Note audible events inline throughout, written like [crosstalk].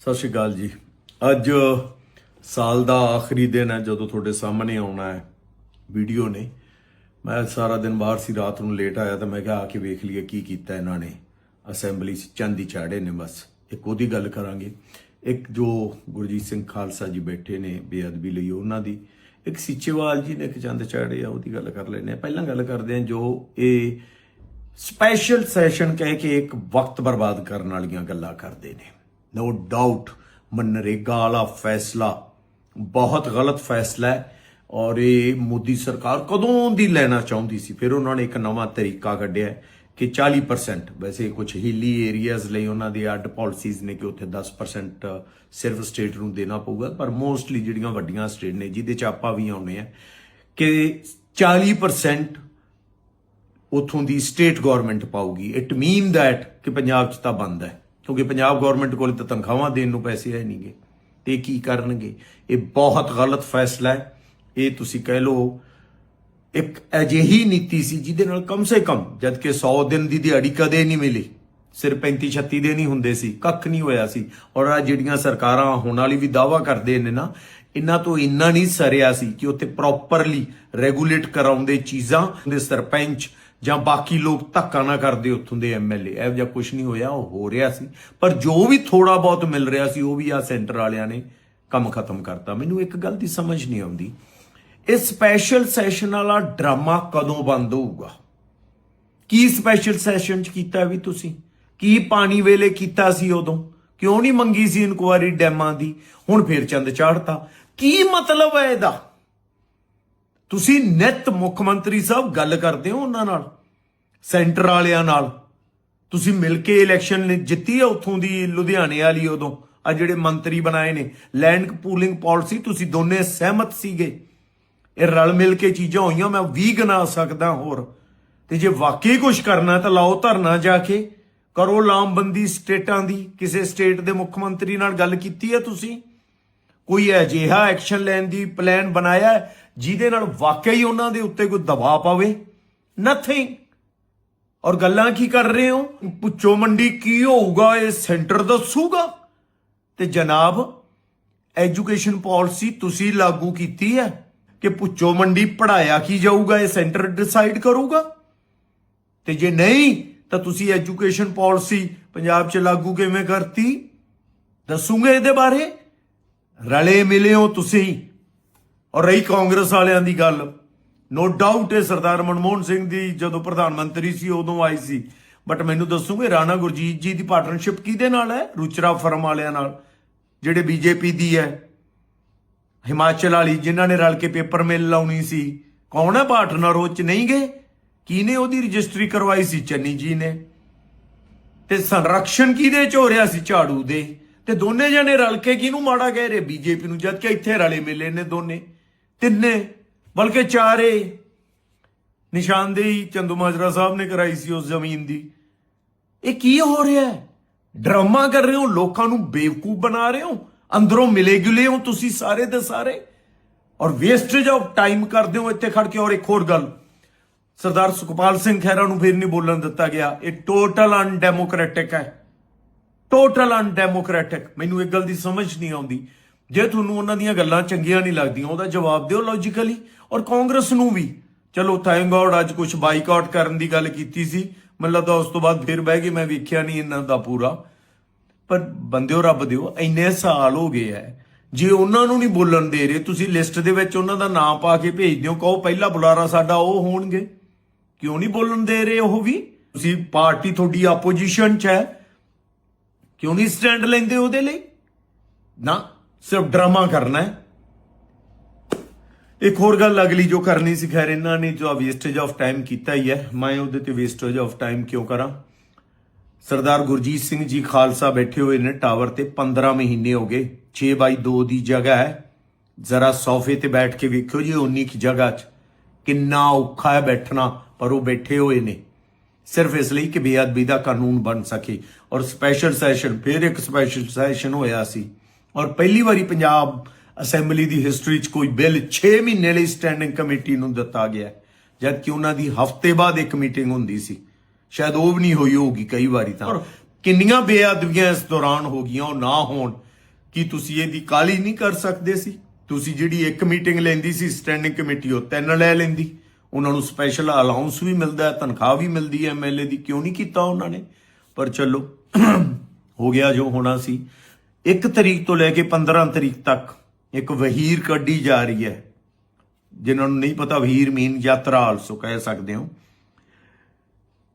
ਸਤਿ ਸ਼੍ਰੀ ਅਕਾਲ ਜੀ। ਅੱਜ ਸਾਲ ਦਾ ਆਖਰੀ ਦਿਨ ਹੈ, ਜਦੋਂ ਤੁਹਾਡੇ ਸਾਹਮਣੇ ਆਉਣਾ ਹੈ ਵੀਡੀਓ ਨੇ। ਮੈਂ ਸਾਰਾ ਦਿਨ ਬਾਹਰ ਸੀ, ਰਾਤ ਨੂੰ ਲੇਟ ਆਇਆ ਤਾਂ ਮੈਂ ਕਿਹਾ ਆ ਕੇ ਵੇਖ ਲਈਏ ਕੀ ਕੀਤਾ ਇਹਨਾਂ ਨੇ। ਅਸੈਂਬਲੀ 'ਚ ਚੰਦੀ ਚਾੜੇ ਨੇ ਬਸ। ਇੱਕ ਉਹਦੀ ਗੱਲ ਕਰਾਂਗੇ। ਇੱਕ ਜੋ ਗੁਰਜੀਤ ਸਿੰਘ ਖਾਲਸਾ ਜੀ ਬੈਠੇ ਨੇ ਬੇਅਦਬੀ ਲਈ ਉਹਨਾਂ ਦੀ। ਇੱਕ ਸੀਚੇਵਾਲ ਜੀ ਨੇ ਇੱਕ ਚੰਦ ਚਾੜੇ ਆ, ਉਹਦੀ ਗੱਲ ਕਰ ਲੈਨੇ ਆ ਪਹਿਲਾਂ ਗੱਲ ਕਰਦੇ ਆ ਜੋ ਇਹ ਸਪੈਸ਼ਲ ਸੈਸ਼ਨ ਕਹਿ ਕੇ ਇੱਕ ਵਕਤ ਬਰਬਾਦ ਕਰਨ ਵਾਲੀਆਂ ਗੱਲਾਂ ਕਰਦੇ ਨੇ। ਨੋ ਡਾਊਟ ਮਨਰੇਗਾ ਵਾਲਾ ਫੈਸਲਾ ਬਹੁਤ ਗਲਤ ਫੈਸਲਾ ਹੈ ਔਰ ਇਹ ਮੋਦੀ ਸਰਕਾਰ ਕਦੋਂ ਦੀ ਲੈਣਾ ਚਾਹੁੰਦੀ ਸੀ ਫਿਰ ਉਹਨਾਂ ਨੇ ਇੱਕ ਨਵਾਂ ਤਰੀਕਾ ਕੱਢਿਆ ਕਿ 40% ਵੈਸੇ ਕੁਝ ਹਿੱਲੀ ਏਰੀਆਜ਼ ਲਈ ਉਹਨਾਂ ਦੀ ਅੱਡ ਪਾਲਿਸੀਜ਼ ਨੇ ਕਿ ਉੱਥੇ 10% ਸਿਰਫ ਸਟੇਟ ਨੂੰ ਦੇਣਾ ਪਊਗਾ ਪਰ ਮੋਸਟਲੀ ਜਿਹੜੀਆਂ ਵੱਡੀਆਂ ਸਟੇਟ ਨੇ ਜਿਹਦੇ ਚ ਆਪਾਂ ਵੀ ਆਉਨੇ ਆ ਕਿ 40% ਉਥੋਂ ਦੀ ਸਟੇਟ ਗਵਰਨਮੈਂਟ ਪਾਊਗੀ ਇਟ ਮੀਨ ਦੈਟ ਕਿ ਪੰਜਾਬ 'ਚ ਤਾਂ ਬੰਦ ਹੈ ਕਿਉਂਕਿ ਪੰਜਾਬ ਗਵਰਨਮੈਂਟ ਕੋਲ ਤਾਂ ਤਨਖਾਹਾਂ ਦੇਣ ਨੂੰ ਪੈਸੇ ਹੈ ਨਹੀਂਗੇ। ਤੇ ਕੀ ਕਰਨਗੇ? ਇਹ ਬਹੁਤ ਗਲਤ ਫੈਸਲਾ ਹੈ। ਇਹ ਤੁਸੀਂ ਕਹਿ ਲਓ, ਇੱਕ ਅਜਿਹੀ ਨੀਤੀ ਸੀ ਜਿਹਦੇ ਨਾਲ ਕਮ ਸੇ ਕਮ ਜਦ ਕਿ 100 ਦਿਨ ਦੀ ਦਿਹਾੜੀ ਕਦੇ ਨਹੀਂ ਮਿਲੀ, ਸਿਰਫ 35 36 ਦਿਨ ਹੀ ਹੁੰਦੇ ਸੀ, ਕੱਖ ਨਹੀਂ ਹੋਇਆ ਸੀ। ਔਰ ਆ ਜਿਹੜੀਆਂ ਸਰਕਾਰਾਂ ਹੁਣ ਵਾਲੀ ਵੀ ਦਾਵਾ ਕਰਦੇ ਨੇ ਨਾ, ਇਹਨਾਂ ਤੋਂ ਇੰਨਾ ਨਹੀਂ ਸਰਿਆ ਸੀ ਕਿ ਉੱਥੇ ਪ੍ਰੋਪਰਲੀ ਰੈਗੂਲੇਟ ਕਰਾਉਂਦੇ ਚੀਜ਼ਾਂ ਦੇ ਸਰਪੰਚ ਜਾਂ ਬਾਕੀ ਲੋਕ ਧੱਕਾ ਨਾ ਕਰਦੇ ਉੱਥੋਂ ਦੇ ਐਮਐਲਏ ਇਹ ਜਾਂ ਕੁਝ ਨਹੀਂ ਹੋਇਆ, ਉਹ ਹੋ ਰਿਹਾ ਸੀ। ਪਰ ਜੋ ਵੀ ਥੋੜਾ ਬਹੁਤ ਮਿਲ ਰਿਹਾ ਸੀ, ਉਹ ਵੀ ਆ ਸੈਂਟਰ ਵਾਲਿਆਂ ਨੇ ਕੰਮ ਖਤਮ ਕਰਤਾ। ਮੈਨੂੰ ਇੱਕ ਗੱਲ ਦੀ ਸਮਝ ਨਹੀਂ ਆਉਂਦੀ। ਇਹ ਸਪੈਸ਼ਲ ਸੈਸ਼ਨ ਵਾਲਾ ਡਰਾਮਾ ਕਦੋਂ ਬੰਦ ਹੋਊਗਾ? ਕੀ ਸਪੈਸ਼ਲ ਸੈਸ਼ਨ ਚ ਕੀਤਾ ਵੀ ਤੁਸੀਂ? ਕੀ ਪਾਣੀ ਵੇਲੇ ਕੀਤਾ ਸੀ ਉਦੋਂ? ਕਿਉਂ ਨਹੀਂ ਮੰਗੀ ਸੀ ਇਨਕੁਆਰੀ ਡੈਮਾਂ ਦੀ? ਹੁਣ ਫੇਰ ਚੰਦ ਚਾੜਤਾ ਕੀ ਮਤਲਬ ਹੈ ਇਹਦਾ? ਤੁਸੀਂ ਨਿਤ ਮੁੱਖ ਮੰਤਰੀ ਸਾਹਿਬ ਗੱਲ ਕਰਦੇ ਹੋ ਉਹਨਾਂ ਨਾਲ, ਸੈਂਟਰ ਵਾਲਿਆਂ ਨਾਲ। ਤੁਸੀਂ ਮਿਲ ਕੇ ਇਲੈਕਸ਼ਨ ਜਿੱਤੀ ਹੈ ਉੱਥੋਂ ਦੀ, ਲੁਧਿਆਣੇ ਵਾਲੀ ਉਦੋਂ। ਆ ਜਿਹੜੇ ਮੰਤਰੀ ਬਣਾਏ ਨੇ ਲੈਂਡ ਪੂਲਿੰਗ ਪਾਲਿਸੀ ਤੁਸੀਂ ਦੋਨੇ ਸਹਿਮਤ ਸੀਗੇ। ਇਹ ਰਲ ਮਿਲ ਕੇ ਚੀਜ਼ਾਂ ਹੋਈਆਂ, ਮੈਂ 20 ਗਿਣਾ ਸਕਦਾ ਹੋਰ। ਤੇ ਜੇ ਵਾਕਈ ਕੁਝ ਕਰਨਾ ਤਾਂ ਲਾਓ ਧਰਨਾ ਜਾ ਕੇ। ਕਰੋ ਲਾਮਬੰਦੀ ਸਟੇਟਾਂ ਦੀ, ਕਿਸੇ ਸਟੇਟ ਦੇ ਮੁੱਖ ਮੰਤਰੀ ਨਾਲ ਗੱਲ ਕੀਤੀ ਹੈ ਤੁਸੀਂ। ਕੋਈ ਅਜਿਹਾ ਐਕਸ਼ਨ ਲੈਣ ਦੀ ਪਲਾਨ ਬਣਾਇਆ ਜਿਹਦੇ ਨਾਲ ਵਾਕਿਆ ਹੀ ਉਹਨਾਂ ਦੇ ਉੱਤੇ ਕੋਈ ਦਬਾਅ ਪਵੇ? ਨਥਿੰਗ ਔਰ ਗੱਲਾਂ ਕੀ ਕਰ ਰਹੇ ਹੋ? ਪੁੱਛੋ ਮੰਡੀ ਕੀ ਹੋਊਗਾ, ਇਹ ਸੈਂਟਰ ਦੱਸੂਗਾ? ਤੇ ਜਨਾਬ, ਐਜੂਕੇਸ਼ਨ ਪਾਲਿਸੀ ਤੁਸੀਂ ਲਾਗੂ ਕੀਤੀ ਹੈ ਕਿ ਪੁੱਛੋ ਮੰਡੀ ਪੜਾਇਆ ਕੀ ਜਾਊਗਾ, ਇਹ ਸੈਂਟਰ ਡਿਸਾਈਡ ਕਰੂਗਾ? ਤੇ ਜੇ ਨਹੀਂ, ਤਾਂ ਤੁਸੀਂ ਐਜੂਕੇਸ਼ਨ ਪਾਲਿਸੀ ਪੰਜਾਬ 'ਚ ਲਾਗੂ ਕਿਵੇਂ ਕਰਤੀ? ਦੱਸੂਗੇ ਇਹਦੇ ਬਾਰੇ? ਰਲੇ ਮਿਲੇ ਹੋ ਤੁਸੀਂ। ਔਰ ਰਹੀ ਕਾਂਗਰਸ ਵਾਲਿਆਂ ਦੀ ਗੱਲ ਨੋ ਡਾਊਟ ਇਹ ਸਰਦਾਰ ਮਨਮੋਹਨ ਸਿੰਘ ਦੀ ਜਦੋਂ ਪ੍ਰਧਾਨ ਮੰਤਰੀ ਸੀ ਉਦੋਂ ਆਈ ਸੀ। ਬਟ ਮੈਨੂੰ ਦੱਸੂਗੇ, ਰਾਣਾ ਗੁਰਜੀਤ ਜੀ ਦੀ ਪਾਰਟਨਰਸ਼ਿਪ ਕਿਹਦੇ ਨਾਲ ਹੈ? ਰੁਚਰਾ ਫਰਮ ਵਾਲਿਆਂ ਨਾਲ, ਜਿਹੜੇ ਬੀਜੇਪੀ ਦੀ ਹੈ। ਹਿਮਾਚਲ ਵਾਲੀ, ਜਿਨ੍ਹਾਂ ਨੇ ਰਲ ਕੇ ਪੇਪਰ ਮਿਲ ਲਾਉਣੀ ਸੀ। ਕੌਣ ਹੈ ਪਾਰਟਨਰ ਉਹ ਚ ਨਹੀਂ ਗਏ? ਕਿਹਨੇ ਉਹਦੀ ਰਜਿਸਟਰੀ ਕਰਵਾਈ ਸੀ? ਚੰਨੀ ਜੀ ਨੇ। ਤੇ ਸੰਰਕਸ਼ਣ ਕਿਹਦੇ ਚ ਹੋ ਰਿਹਾ ਸੀ? ਝਾੜੂ ਦੇ। ਤੇ ਦੋਨੇ ਜਣੇ ਰਲ ਕੇ ਕਿਹਨੂੰ ਮਾੜਾ ਕਹਿ ਰਹੇ? ਬੀਜੇਪੀ ਨੂੰ ਜਦ ਕਿ ਇੱਥੇ ਰਲੇ ਮਿਲੇ ਨੇ ਦੋਨੇ। ਤਿੰਨੇ, ਬਲਕਿ ਚਾਰੇ ਨਿਸ਼ਾਨਦੇਹੀ ਚੰਦੂ ਮਾਜਰਾ ਸਾਹਿਬ ਨੇ ਕਰਾਈ ਸੀ ਉਸ ਜ਼ਮੀਨ ਦੀ। ਇਹ ਕੀ ਹੋ ਰਿਹਾ ਹੈ? ਡਰਾਮਾ ਕਰ ਰਹੇ ਹੋ, ਲੋਕਾਂ ਨੂੰ ਬੇਵਕੂਫ ਬਣਾ ਰਹੇ ਹੋ, ਅੰਦਰੋਂ ਮਿਲੇ ਜੁਲੇ ਹੋ ਤੁਸੀਂ ਸਾਰੇ ਦੇ ਸਾਰੇ, ਔਰ ਵੇਸਟੇਜ ਆਫ ਟਾਈਮ ਕਰਦੇ ਹੋ ਇੱਥੇ ਖੜ ਕੇ। ਔਰ ਇੱਕ ਹੋਰ ਗੱਲ, ਸਰਦਾਰ ਸੁਖਪਾਲ ਸਿੰਘ ਖਹਿਰਾ ਨੂੰ ਫਿਰ ਨਹੀਂ ਬੋਲਣ ਦਿੱਤਾ ਗਿਆ। ਇਹ ਟੋਟਲ ਅਨਡੈਮੋਕ੍ਰੈਟਿਕ ਹੈ। ਟੋਟਲ ਅਨਡੈਮੋਕ੍ਰੈਟਿਕ ਮੈਨੂੰ ਇੱਕ ਗੱਲ ਦੀ ਸਮਝ ਨਹੀਂ ਆਉਂਦੀ। ਜੇ ਤੁਹਾਨੂੰ ਉਹਨਾਂ ਦੀਆਂ ਗੱਲਾਂ ਚੰਗੀਆਂ ਨਹੀਂ ਲੱਗਦੀਆਂ, ਉਹਦਾ ਜਵਾਬ ਦਿਓ ਲੌਜੀਕਲੀ ਔਰ ਕਾਂਗਰਸ ਨੂੰ ਵੀ। ਚਲੋ ਥੈਂਕ ਗੋਡ ਅੱਜ ਕੁਝ ਬਾਈਕਾਟ ਕਰਨ ਦੀ ਗੱਲ ਕੀਤੀ ਸੀ। ਮੈਨੂੰ ਲੱਗਦਾ ਉਸ ਤੋਂ ਬਾਅਦ ਫਿਰ ਬਹਿ ਕੇ ਮੈਂ ਵੇਖਿਆ ਨਹੀਂ ਇਹਨਾਂ ਦਾ ਪੂਰਾ। ਪਰ ਬੰਦਿਓ, ਰੱਬ ਦਿਓ, ਇੰਨੇ ਸਾਲ ਹੋ ਗਏ ਐ। ਜੇ ਉਹਨਾਂ ਨੂੰ ਨਹੀਂ ਬੋਲਣ ਦੇ ਰਹੇ, ਤੁਸੀਂ ਲਿਸਟ ਦੇ ਵਿੱਚ ਉਹਨਾਂ ਦਾ ਨਾਮ ਪਾ ਕੇ ਭੇਜ ਦਿਓ, ਕਹੋ ਪਹਿਲਾ ਬੁਲਾਰਾ ਸਾਡਾ ਉਹ ਹੋਣਗੇ। ਕਿਉਂ ਨਹੀਂ ਬੋਲਣ ਦੇ ਰਹੇ ਉਹ ਵੀ? ਤੁਸੀਂ ਪਾਰਟੀ ਤੁਹਾਡੀ ਆਪੋਜੀਸ਼ਨ 'ਚ ਹੈ ਕਿਉਂ ਨਹੀਂ ਸਟੈਂਡ ਲੈਂਦੇ ਉਹਦੇ ਲਈ? ਨਾ ਸਿਰਫ ਡਰਾਮਾ ਕਰਨਾ ਹੈ। ਇੱਕ ਹੋਰ ਗੱਲ ਅਗਲੀ ਜੋ ਕਰਨੀ ਸੀ, ਖੈਰ, ਇਹਨਾਂ ਨੇ ਜੋ ਵੇਸਟੇਜ ਆਫ ਟਾਈਮ ਕੀਤਾ ਹੀ ਹੈ। ਮੈਂ ਉਹਦੇ ਤੇ ਵੇਸਟੇਜ ਆਫ ਟਾਈਮ ਕਿਉਂ ਕਰਾਂ? ਸਰਦਾਰ ਗੁਰਜੀਤ ਸਿੰਘ ਜੀ ਖਾਲਸਾ ਬੈਠੇ ਹੋਏ ਨੇ ਟਾਵਰ ਤੇ 15 ਮਹੀਨੇ ਹੋ ਗਏ। 6 ਬਾਈ 2 ਦੀ ਜਗ੍ਹਾ ਹੈ। ਜ਼ਰਾ ਸੋਫੇ ਤੇ ਬੈਠ ਕੇ ਵੇਖਿਓ ਜੀ ਉਨੀ ਕੀ ਜਗ੍ਹਾ 'ਚ। ਕਿੰਨਾ ਔਖਾ ਹੈ ਬੈਠਣਾ, ਪਰ ਉਹ ਬੈਠੇ ਹੋਏ ਨੇ। ਸਿਰਫ ਇਸ ਲਈ ਕਿ ਬੇਅਦਬੀ ਦਾ ਕਾਨੂੰਨ ਬਣ ਸਕੇ। ਔਰ ਸਪੈਸ਼ਲ ਸੈਸ਼ਨ ਫਿਰ ਇੱਕ ਸਪੈਸ਼ਲ ਸੈਸ਼ਨ ਹੋਇਆ ਸੀ। ਔਰ ਪਹਿਲੀ ਵਾਰੀ ਪੰਜਾਬ ਅਸੈਂਬਲੀ ਦੀ ਹਿਸਟਰੀ 'ਚ ਕੋਈ ਬਿੱਲ 6 ਮਹੀਨੇ ਲਈ ਸਟੈਂਡਿੰਗ ਕਮੇਟੀ ਨੂੰ ਦਿੱਤਾ ਗਿਆ ਜਦ ਕਿ ਉਹਨਾਂ ਦੀ ਹਫ਼ਤੇ ਬਾਅਦ ਇੱਕ ਮੀਟਿੰਗ ਹੁੰਦੀ ਸੀ। ਸ਼ਾਇਦ ਉਹ ਵੀ ਨਹੀਂ ਹੋਈ ਹੋਊਗੀ ਕਈ ਵਾਰੀ ਤਾਂ। ਕਿੰਨੀਆਂ ਬੇਅਦਬੀਆਂ ਇਸ ਦੌਰਾਨ ਹੋ ਗਈਆਂ ਉਹ ਨਾ ਹੋਣ ਕੀ ਤੁਸੀਂ ਇਹਦੀ ਕਾਲੀ ਨਹੀਂ ਕਰ ਸਕਦੇ ਸੀ? ਤੁਸੀਂ ਜਿਹੜੀ ਇੱਕ ਮੀਟਿੰਗ ਲੈਂਦੀ ਸੀ ਸਟੈਂਡਿੰਗ ਕਮੇਟੀ ਉਹ ਤਿੰਨ ਲੈ ਲੈਂਦੀ। ਉਹਨਾਂ ਨੂੰ ਸਪੈਸ਼ਲ ਅਲਾਉਂਸ ਵੀ ਮਿਲਦਾ ਹੈ ਤਨਖਾਹ ਵੀ ਮਿਲਦੀ ਹੈ ਐਮਐਲਏ ਦੀ। ਕਿਉਂ ਨਹੀਂ ਕੀਤਾ ਉਹਨਾਂ ਨੇ? ਪਰ ਚਲੋ [clears throat] ਹੋ ਗਿਆ ਜੋ ਹੋਣਾ ਸੀ। 1 ਤਰੀਕ ਤੋਂ ਲੈ ਕੇ 15 ਤਰੀਕ ਤੱਕ ਇੱਕ ਵਹੀਰ ਕੱਢੀ ਜਾ ਰਹੀ ਹੈ। ਜਿਨ੍ਹਾਂ ਨੂੰ ਨਹੀਂ ਪਤਾ, ਵਹੀਰ ਮੀਨ ਯਾਤਰਾ ਆਲਸੋ ਕਹਿ ਸਕਦੇ ਹੋ।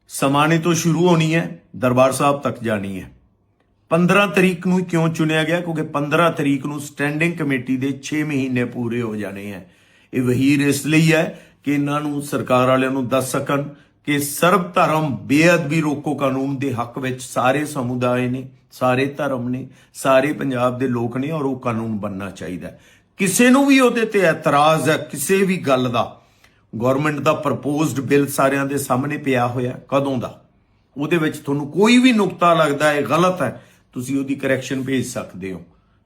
ਸਮਾਣੇ ਤੋਂ ਸ਼ੁਰੂ ਹੋਣੀ ਹੈ, ਦਰਬਾਰ ਸਾਹਿਬ ਤੱਕ ਜਾਣੀ ਹੈ। 15 ਤਰੀਕ ਨੂੰ ਕਿਉਂ ਚੁਣਿਆ ਗਿਆ? ਕਿਉਂਕਿ 15 ਤਰੀਕ ਨੂੰ ਸਟੈਂਡਿੰਗ ਕਮੇਟੀ ਦੇ 6 ਮਹੀਨੇ ਪੂਰੇ ਹੋ ਜਾਣੇ ਹੈ। ਇਹ ਵਹੀਰ ਇਸ ਲਈ ਹੈ ਕਿ ਇਹਨਾਂ ਨੂੰ ਸਰਕਾਰ ਵਾਲਿਆਂ ਨੂੰ ਦੱਸ ਸਕਣ ਕਿ ਸਰਬ ਧਰਮ ਬੇਅਦਬੀ ਰੋਕੋ ਕਾਨੂੰਨ ਦੇ ਹੱਕ ਵਿੱਚ ਸਾਰੇ ਸਮੁਦਾਇ ਨੇ, ਸਾਰੇ ਧਰਮ ਨੇ, ਸਾਰੇ ਪੰਜਾਬ ਦੇ ਲੋਕ ਨੇ ਔਰ ਉਹ ਕਾਨੂੰਨ ਬੰਨਣਾ ਚਾਹੀਦਾ ਕਿਸੇ ਨੂੰ ਵੀ ਉਹਦੇ ਤੇ ਇਤਰਾਜ਼ ਹੈ, ਕਿਸੇ ਵੀ ਗੱਲ ਦਾ। ਗਵਰਨਮੈਂਟ ਦਾ ਪ੍ਰਪੋਜ਼ਡ ਬਿੱਲ ਸਾਰਿਆਂ ਦੇ ਸਾਹਮਣੇ ਪਿਆ ਹੋਇਆ ਕਦੋਂ ਦਾ? ਉਹਦੇ ਵਿੱਚ ਤੁਹਾਨੂੰ ਕੋਈ ਵੀ ਨੁਕਤਾ ਲੱਗਦਾ ਹੈ, ਗਲਤ ਹੈ, ਤੁਸੀਂ ਉਹਦੀ ਕਰੈਕਸ਼ਨ ਭੇਜ ਸਕਦੇ ਹੋ।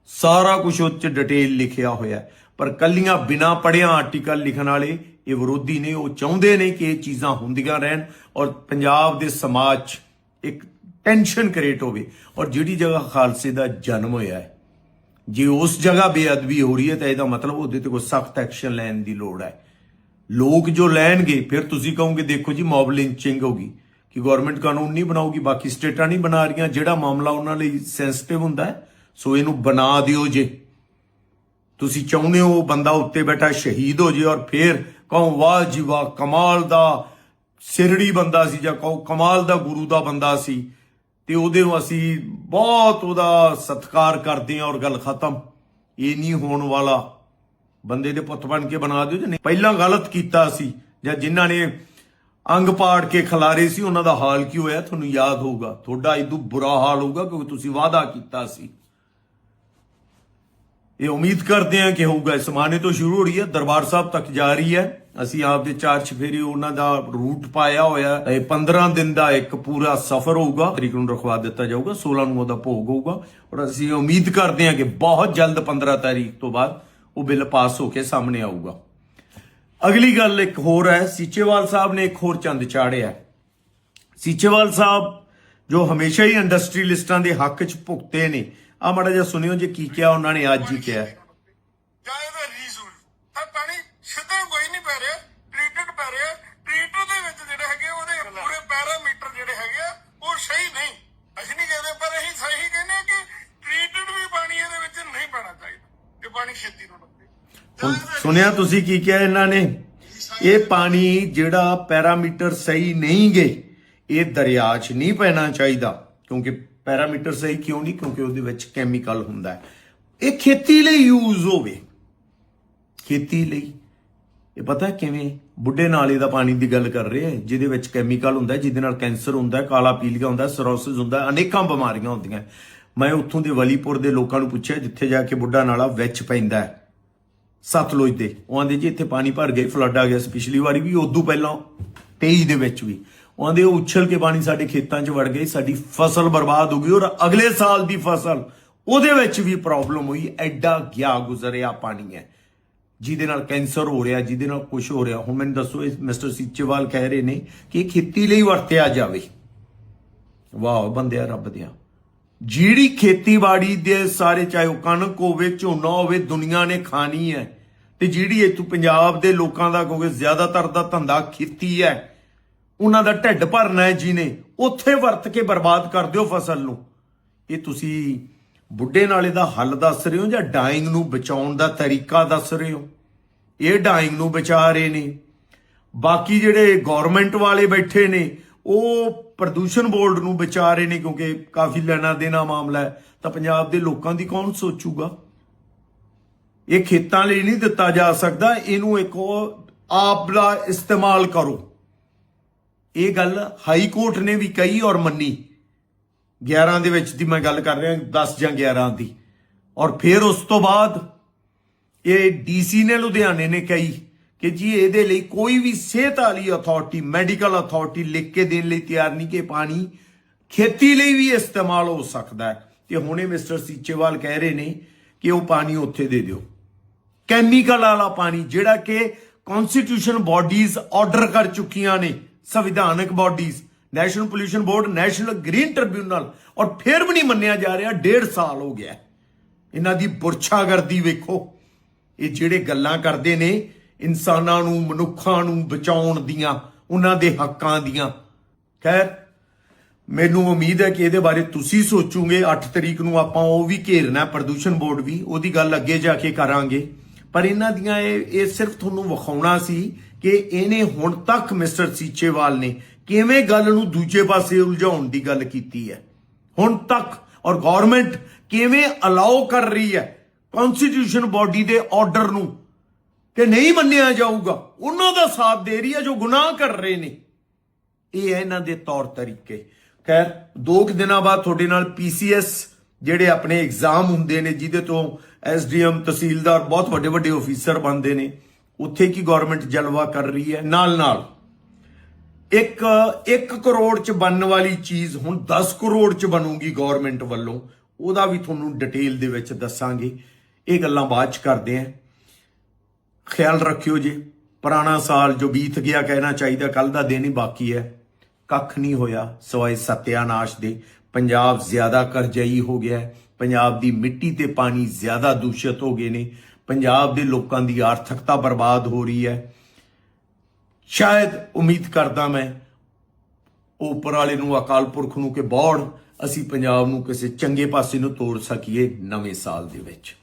ਸਾਰਾ ਕੁਝ ਉਹ ਚ ਡਿਟੇਲ ਲਿਖਿਆ ਹੋਇਆ ਪਰ ਕੱਲੀਆਂ ਬਿਨਾ ਪੜਿਆ ਆਰਟੀਕਲ ਲਿਖਣ ਵਾਲੇ ਇਹ ਵਿਰੋਧੀ ਨੇ, ਉਹ ਚਾਹੁੰਦੇ ਨੇ ਕਿ ਇਹ ਚੀਜ਼ਾਂ ਹੁੰਦੀਆਂ ਰਹਿਣ ਔਰ ਪੰਜਾਬ ਦੇ ਸਮਾਜ 'ਚ ਇੱਕ ਟੈਨਸ਼ਨ ਕ੍ਰੀਏਟ ਹੋਵੇ ਔਰ ਜਿਹੜੀ ਜਗ੍ਹਾ ਖਾਲਸੇ ਦਾ ਜਨਮ ਹੋਇਆ ਹੈ, ਜੇ ਉਸ ਜਗ੍ਹਾ ਬੇਅਦਬੀ ਹੋ ਰਹੀ ਹੈ ਤਾਂ ਇਹਦਾ ਮਤਲਬ ਉਹਦੇ ਤੇ ਕੋਈ ਸਖਤ ਐਕਸ਼ਨ ਲੈਣ ਦੀ ਲੋੜ ਹੈ। ਲੋਕ ਜੋ ਲੈਣਗੇ, ਫਿਰ ਤੁਸੀਂ ਕਹੋਗੇ, ਦੇਖੋ ਜੀ ਮੌਬ ਲਿੰਚਿੰਗ ਹੋਗੀ ਕਿ ਗਵਰਨਮੈਂਟ ਕਾਨੂੰਨ ਨਹੀਂ ਬਣਾਉਗੀ ਬਾਕੀ ਸਟੇਟਾਂ ਨਹੀਂ ਬਣਾ ਰਹੀਆਂ, ਜਿਹੜਾ ਮਾਮਲਾ ਉਹਨਾਂ ਲਈ ਸੈਂਸਿਟਿਵ ਹੁੰਦਾ ਹੈ, ਸੋ ਇਹਨੂੰ ਬਣਾ ਦਿਓ ਜੇ। ਤੁਸੀਂ ਚਾਹੁੰਦੇ ਹੋ ਉਹ ਬੰਦਾ ਉੱਤੇ ਬੈਠਾ, ਸ਼ਹੀਦ ਹੋ ਜੇ ਔਰ ਫਿਰ ਕਹੋ, ਵਾਹ ਜੀ ਵਾਹ, ਕਮਾਲ ਦਾ ਸਿਰੜੀ ਬੰਦਾ ਸੀ ਜਾਂ ਕਹੋ, ਕਮਾਲ ਦਾ ਗੁਰੂ ਦਾ ਬੰਦਾ ਸੀ। ਤੇ ਉਹਦੇ ਨੂੰ ਅਸੀਂ ਬਹੁਤ ਉਹਦਾ ਸਤਿਕਾਰ ਕਰਦੇ ਹਾਂ ਔਰ ਗੱਲ ਖਤਮ। ਇਹ ਨਹੀਂ ਹੋਣ ਵਾਲਾ। ਬੰਦੇ ਦੇ ਪੁੱਤ ਬਣ ਕੇ ਬਣਾ ਦਿਓ ਜਾਂ। ਪਹਿਲਾਂ ਗਲਤ ਕੀਤਾ ਸੀ ਜਾਂ ਜਿਨ੍ਹਾਂ ਨੇ ਅੰਗ ਪਾੜ ਕੇ ਖਿਲਾਰੇ ਸੀ, ਉਹਨਾਂ ਦਾ ਹਾਲ ਕੀ ਹੋਇਆ ਤੁਹਾਨੂੰ ਯਾਦ ਹੋਊਗਾ। ਤੁਹਾਡਾ ਇਦੋਂ ਬੁਰਾ ਹਾਲ ਹੋਊਗਾ ਕਿਉਂਕਿ ਤੁਸੀਂ ਵਾਅਦਾ ਕੀਤਾ ਸੀ। ਇਹ ਉਮੀਦ ਕਰਦੇ ਹਾਂ ਕਿ ਹੋਊਗਾ। ਇਸ ਮਾਨੇ ਤੋਂ ਸ਼ੁਰੂ ਹੋ ਰਹੀ ਹੈ। ਦਰਬਾਰ ਸਾਹਿਬ ਤੱਕ ਜਾ ਰਹੀ ਹੈ। ਅਸੀਂ ਆਪ ਦੇ ਚਾਰ ਚਫੇਰੇ ਉਹਨਾਂ ਦਾ ਰੂਟ ਪਾਇਆ ਹੋਇਆ ਹੈ। ਇਹ 15 ਦਿਨ ਦਾ ਇੱਕ ਪੂਰਾ ਸਫ਼ਰ ਹੋਊਗਾ। ਤਰੀਕ ਨੂੰ ਰਖਵਾ ਦਿੱਤਾ ਜਾਊਗਾ 16 ਨੂੰ ਉਹਦਾ ਭੋਗ ਹੋਊਗਾ। ਔਰ ਅਸੀਂ ਉਮੀਦ ਕਰਦੇ ਹਾਂ ਕਿ ਬਹੁਤ ਜਲਦ 15 ਤਾਰੀਖ ਤੋਂ ਬਾਅਦ ਉਹ ਬਿੱਲ ਪਾਸ ਹੋ ਕੇ ਸਾਹਮਣੇ ਆਊਗਾ। ਅਗਲੀ ਗੱਲ ਇੱਕ ਹੋਰ ਹੈ, ਸੀਚੇਵਾਲ ਸਾਹਿਬ ਨੇ ਇੱਕ ਹੋਰ ਚੰਦ ਚਾੜਿਆ ਸੀਚੇਵਾਲ ਸਾਹਿਬ ਜੋ ਹਮੇਸ਼ਾ ਹੀ ਇੰਡਸਟਰੀਲਿਸਟਾਂ ਦੇ ਹੱਕ 'ਚ ਭੁਗਤੇ ਨੇ। ਆ ਮਾੜਾ ਜਿਹਾ ਸੁਣਿਓ ਜੇ ਕੀ ਕਿਹਾ, ਉਹਨਾਂ ਨੇ ਅੱਜ ਹੀ ਕਿਹਾ ਹੈ। ਜਾਂ ਇਹਦਾ ਰੀਜ਼ੂਲ ਤਾਂ ਪਾਣੀ ਸਿੱਧਾ ਕੋਈ ਨਹੀਂ ਪੈ ਰਿਹਾ ਟ੍ਰੀਟਡ ਪੈ ਰਿਹਾ ਟ੍ਰੀਟਡ ਦੇ ਵਿੱਚ ਜਿਹੜੇ ਹੈਗੇ ਉਹਦੇ ਪੂਰੇ ਪੈਰਾਮੀਟਰ ਜਿਹੜੇ ਹੈਗੇ ਆ ਉਹ ਸਹੀ ਨਹੀਂ ਅਸੀਂ ਨਹੀਂ ਕਹਿੰਦੇ ਪਰ ਅਸੀਂ ਸਹੀ ਕਹਿੰਦੇ ਹਾਂ ਕਿ ਟ੍ਰੀਟਡ ਵੀ ਪਾਣੀ ਇਹਦੇ ਵਿੱਚ ਨਹੀਂ ਪੈਣਾ ਚਾਹੀਦਾ ਇਹ ਪਾਣੀ ਛੇਤੀ ਨੂੰ ਡੁੱਬੇ ਹੁਣ ਸੁਣਿਆ ਤੁਸੀਂ ਕੀ ਕਿਹਾ ਇਹਨਾਂ ਨੇ? ਇਹ ਪਾਣੀ ਜਿਹੜਾ ਪੈਰਾਮੀਟਰ ਸਹੀ ਨਹੀਂ ਗਏ ਇਹ ਦਰਿਆ 'ਚ ਨਹੀਂ ਪੈਣਾ ਚਾਹੀਦਾ। ਕਿਉਂਕਿ ਪੈਰਾਮੀਟਰ ਸਹੀ ਕਿਉਂ ਨਹੀਂ? ਕਿਉਂਕਿ ਉਹਦੇ ਵਿੱਚ ਕੈਮੀਕਲ ਹੁੰਦਾ ਹੈ। ਇਹ ਖੇਤੀ ਲਈ ਯੂਜ਼ ਹੋਵੇ। ਖੇਤੀ ਲਈ। ਇਹ ਪਤਾ ਕਿਵੇਂ? ਬੁੱਢੇ ਨਾਲੇ ਦਾ ਪਾਣੀ ਦੀ ਗੱਲ ਕਰ ਰਹੇ ਹੈ ਜਿਹਦੇ ਵਿੱਚ ਕੈਮੀਕਲ ਹੁੰਦਾ ਜਿਹਦੇ ਨਾਲ ਕੈਂਸਰ ਹੁੰਦਾ ਕਾਲਾ ਪੀਲੀਆ ਹੁੰਦਾ ਸਰੋਸਿਸ ਹੁੰਦਾ ਅਨੇਕਾਂ ਬਿਮਾਰੀਆਂ ਹੁੰਦੀਆਂ ਮੈਂ ਉੱਥੋਂ ਦੇ ਵਲੀਪੁਰ ਦੇ ਲੋਕਾਂ ਨੂੰ ਪੁੱਛਿਆ, ਜਿੱਥੇ ਜਾ ਕੇ ਬੁੱਢਾ ਨਾਲਾ ਵਿੱਚ ਪੈਂਦਾ ਹੈ। ਸਤਲੁਜ ਦੇ। ਉਹ ਆਂਦੇ ਜੀ ਇੱਥੇ ਪਾਣੀ ਭਰ ਗਿਆ ਫਲੱਡ ਆ ਗਿਆ ਸੀ। ਪਿਛਲੀ ਵਾਰੀ ਵੀ ਉਦੋਂ ਪਹਿਲਾਂ 23 ਦੇ ਵਿੱਚ ਵੀ। ਉਹਦੇ ਉਹ ਉਛਲ ਕੇ ਪਾਣੀ ਸਾਡੇ ਖੇਤਾਂ 'ਚ ਵੜ ਗਈ ਸਾਡੀ ਫਸਲ ਬਰਬਾਦ ਹੋ ਗਈ ਔਰ ਅਗਲੇ ਸਾਲ ਦੀ ਫਸਲ, ਉਹਦੇ ਵਿੱਚ ਵੀ ਪ੍ਰੋਬਲਮ ਹੋਈ। ਐਡਾ ਗਿਆ ਗੁਜ਼ਰਿਆ ਪਾਣੀ ਹੈ। ਜਿਹਦੇ ਨਾਲ ਕੈਂਸਰ ਹੋ ਰਿਹਾ, ਜਿਹਦੇ ਨਾਲ ਕੁਝ ਹੋ ਰਿਹਾ। ਹੁਣ ਮੈਨੂੰ ਦੱਸੋ, ਇਹ ਮਿਸਟਰ ਸੀਚੇਵਾਲ ਕਹਿ ਰਹੇ ਨੇ ਕਿ ਖੇਤੀ ਲਈ ਵਰਤਿਆ ਜਾਵੇ। ਵਾਹ, ਬੰਦਿਆ ਰੱਬ ਦਿਆ। ਜਿਹੜੀ ਖੇਤੀਬਾੜੀ ਦੇ ਸਾਰੇ, ਚਾਹੇ ਉਹ ਕਣਕ ਹੋਵੇ, ਝੋਨਾ ਹੋਵੇ, ਦੁਨੀਆ ਨੇ ਖਾਣੀ ਹੈ। ਤੇ ਜਿਹੜੀ ਇੱਥੋਂ ਪੰਜਾਬ ਦੇ ਲੋਕਾਂ ਦਾ ਕਿਉਂਕਿ ਜ਼ਿਆਦਾਤਰ ਦਾ ਧੰਦਾ ਖੇਤੀ ਹੈ। ਉਹਨਾਂ ਦਾ ਢਿੱਡ ਭਰਨਾ ਹੈ ਜਿਹਨੇ ਉੱਥੇ ਵਰਤ ਕੇ ਬਰਬਾਦ ਕਰ ਦਿਓ ਫਸਲ ਨੂੰ। ਇਹ ਤੁਸੀਂ ਬੁੱਢੇ ਨਾਲੇ ਦਾ ਹੱਲ ਦੱਸ ਰਹੇ ਹੋ ਜਾਂ ਡਾਈਂਗ ਨੂੰ ਬਚਾਉਣ ਦਾ ਤਰੀਕਾ ਦੱਸ ਰਹੇ ਹੋ? ਇਹ ਡਾਈਂਗ ਨੂੰ ਬਚਾ ਰਹੇ ਨੇ। ਬਾਕੀ ਜਿਹੜੇ ਗਵਰਨਮੈਂਟ ਵਾਲੇ ਬੈਠੇ ਨੇ, ਉਹ ਪ੍ਰਦੂਸ਼ਣ ਬੋਰਡ ਨੂੰ ਬਚਾ ਰਹੇ ਨੇ ਕਿਉਂਕਿ ਕਾਫੀ ਲੈਣਾ ਦੇਣਾ ਮਾਮਲਾ ਹੈ, ਤਾਂ ਪੰਜਾਬ ਦੇ ਲੋਕਾਂ ਦੀ ਕੌਣ ਸੋਚੂਗਾ? ਇਹ ਖੇਤਾਂ ਲਈ ਨਹੀਂ ਦਿੱਤਾ ਜਾ ਸਕਦਾ, ਇਹਨੂੰ ਇੱਕ ਉਹ ਆਪ ਦਾ ਇਸਤੇਮਾਲ ਕਰੋ। ਇਹ ਗੱਲ ਹਾਈ ਕੋਰਟ ਨੇ ਵੀ ਕਹੀ ਔਰ ਮੰਨੀ। 11 ਦੇ ਵਿੱਚ ਦੀ ਮੈਂ ਗੱਲ ਕਰ ਰਿਹਾ 10 ਜਾਂ 11 ਦੀ। ਔਰ ਫਿਰ ਉਸ ਤੋਂ ਬਾਅਦ ਇਹ ਡੀਸੀ ਨੇ ਲੁਧਿਆਣੇ ਨੇ ਕਹੀ ਕਿ ਜੀ ਇਹਦੇ ਲਈ ਕੋਈ ਵੀ ਸਿਹਤ ਵਾਲੀ ਅਥਾਰਟੀ ਮੈਡੀਕਲ ਅਥਾਰਟੀ ਲਿਖ ਕੇ ਦੇਣ ਲਈ ਤਿਆਰ ਨਹੀਂ ਕਿ ਪਾਣੀ ਖੇਤੀ ਲਈ ਵੀ ਇਸਤੇਮਾਲ ਹੋ ਸਕਦਾ ਹੈ। ਤੇ ਹੁਣੇ ਮਿਸਟਰ ਸੀਚੇਵਾਲ ਕਹਿ ਰਹੇ ਨੇ ਕਿ ਉਹ ਪਾਣੀ ਉੱਥੇ ਦੇ ਦਿਓ। ਕੈਮੀਕਲ ਵਾਲਾ ਪਾਣੀ, ਜਿਹੜਾ ਕਿ ਕਨਸਟੀਟਿਊਸ਼ਨ ਬਾਡੀਜ਼ ਆਰਡਰ ਕਰ ਚੁੱਕੀਆਂ ਨੇ, ਸੰਵਿਧਾਨਕ bodies national pollution board national green tribunal ਔਰ ਫਿਰ ਵੀ ਨਹੀਂ ਮੰਨਿਆ ਜਾ ਰਿਹਾ, ਡੇਢ ਸਾਲ ਹੋ ਗਿਆ। ਇਹਨਾਂ ਦੀ ਬੁਰਛਾਗਰਦੀ ਵੇਖੋ। ਇਹ ਜਿਹੜੇ ਗੱਲਾਂ ਕਰਦੇ ਨੇ ਇਨਸਾਨਾਂ ਨੂੰ, ਮਨੁੱਖਾਂ ਨੂੰ ਬਚਾਉਣ ਦੀਆਂ, ਉਹਨਾਂ ਦੇ ਹੱਕਾਂ ਦੀਆਂ। ਖੈਰ, ਮੈਨੂੰ ਉਮੀਦ ਹੈ ਕਿ ਇਹਦੇ ਬਾਰੇ ਤੁਸੀਂ ਸੋਚੋਗੇ। 8 ਤਰੀਕ ਨੂੰ ਆਪਾਂ ਉਹ ਵੀ ਘੇਰਨਾ, ਪ੍ਰਦੂਸ਼ਣ ਬੋਰਡ ਵੀ, ਉਹਦੀ ਗੱਲ ਅੱਗੇ ਜਾ ਕੇ ਕਰਾਂਗੇ। ਪਰ ਇਹਨਾਂ ਦੀਆਂ ਇਹ ਇਹ ਸਿਰਫ ਤੁਹਾਨੂੰ ਵਿਖਾਉਣਾ ਸੀ ਕਿ ਇਹਨੇ ਹੁਣ ਤੱਕ ਮਿਸਟਰ ਸੀਚੇਵਾਲ ਨੇ ਕਿਵੇਂ ਗੱਲ ਨੂੰ ਦੂਜੇ ਪਾਸੇ ਉਲਝਾਉਣ ਦੀ ਗੱਲ ਕੀਤੀ ਹੈ। ਹੁਣ ਤੱਕ, ਔਰ ਗਵਰਨਮੈਂਟ ਕਿਵੇਂ ਅਲਾਉ ਕਰ ਰਹੀ ਹੈ ਕਨਸਟੀਟਿਊਸ਼ਨ ਬਾਡੀ ਦੇ ਆਰਡਰ ਨੂੰ ਕਿ ਨਹੀਂ ਮੰਨਿਆ ਜਾਊਗਾ, ਉਹਨਾਂ ਦਾ ਸਾਥ ਦੇ ਰਹੀ ਹੈ ਜੋ ਗੁਨਾਹ ਕਰ ਰਹੇ ਨੇ। ਇਹ ਹੈ ਇਹਨਾਂ ਦੇ ਤੌਰ ਤਰੀਕੇ। ਖੈਰ, ਦੋ ਕੁ ਦਿਨਾਂ ਬਾਅਦ ਤੁਹਾਡੇ ਨਾਲ ਪੀਸੀਐਸ ਜਿਹੜੇ ਆਪਣੇ ਐਗਜ਼ਾਮ ਹੁੰਦੇ ਨੇ, ਜਿਹਦੇ ਤੋਂ ਐਸਡੀਐਮ ਤਹਿਸੀਲਦਾਰ, ਬਹੁਤ ਵੱਡੇ ਵੱਡੇ ਅਫੀਸਰ ਬਣਦੇ ਨੇ, ਉੱਥੇ ਕੀ ਗਵਰਨਮੈਂਟ ਜਲਵਾ ਕਰ ਰਹੀ ਹੈ? ਨਾਲ ਨਾਲ, ਇੱਕ 1 ਕਰੋੜ ਚ ਬਣਨ ਵਾਲੀ ਚੀਜ਼ ਹੁਣ 10 ਕਰੋੜ ਚ ਬਣੂਗੀ ਗਵਰਨਮੈਂਟ ਵੱਲੋਂ, ਉਹਦਾ ਵੀ ਤੁਹਾਨੂੰ ਡਿਟੇਲ ਦੇ ਵਿੱਚ ਦੱਸਾਂਗੇ। ਇਹ ਗੱਲਾਂ ਬਾਅਦ ਚ ਕਰਦੇ ਆਂ ਖਿਆਲ ਰੱਖਿਓ ਜੀ, ਪੁਰਾਣਾ ਸਾਲ ਜੋ ਬੀਤ ਗਿਆ ਕਹਿਣਾ ਚਾਹੀਦਾ, ਕੱਲ ਦਾ ਦਿਨ ਹੀ ਬਾਕੀ ਹੈ। ਕੱਖ ਨਹੀਂ ਹੋਇਆ ਸਵਾਏ ਸਤਿਆਨਾਸ਼ ਦੇ। ਪੰਜਾਬ ਜ਼ਿਆਦਾ ਕਰਜ਼ਈ ਹੋ ਗਿਆ ਪੰਜਾਬ ਦੀ ਮਿੱਟੀ ਤੇ ਪਾਣੀ ਜ਼ਿਆਦਾ ਦੂਸ਼ਿਤ ਹੋ ਗਏ ਨੇ। ਪੰਜਾਬ ਦੇ ਲੋਕਾਂ ਦੀ ਆਰਥਿਕਤਾ ਬਰਬਾਦ ਹੋ ਰਹੀ ਹੈ। ਸ਼ਾਇਦ ਉਮੀਦ ਕਰਦਾ ਮੈਂ ਉਹ ਉੱਪਰ ਵਾਲੇ ਨੂੰ, ਅਕਾਲ ਪੁਰਖ ਨੂੰ ਕਿ ਬੌੜ ਅਸੀਂ ਪੰਜਾਬ ਨੂੰ ਕਿਸੇ ਚੰਗੇ ਪਾਸੇ ਨੂੰ ਤੋੜ ਸਕੀਏ ਨਵੇਂ ਸਾਲ ਦੇ ਵਿੱਚ।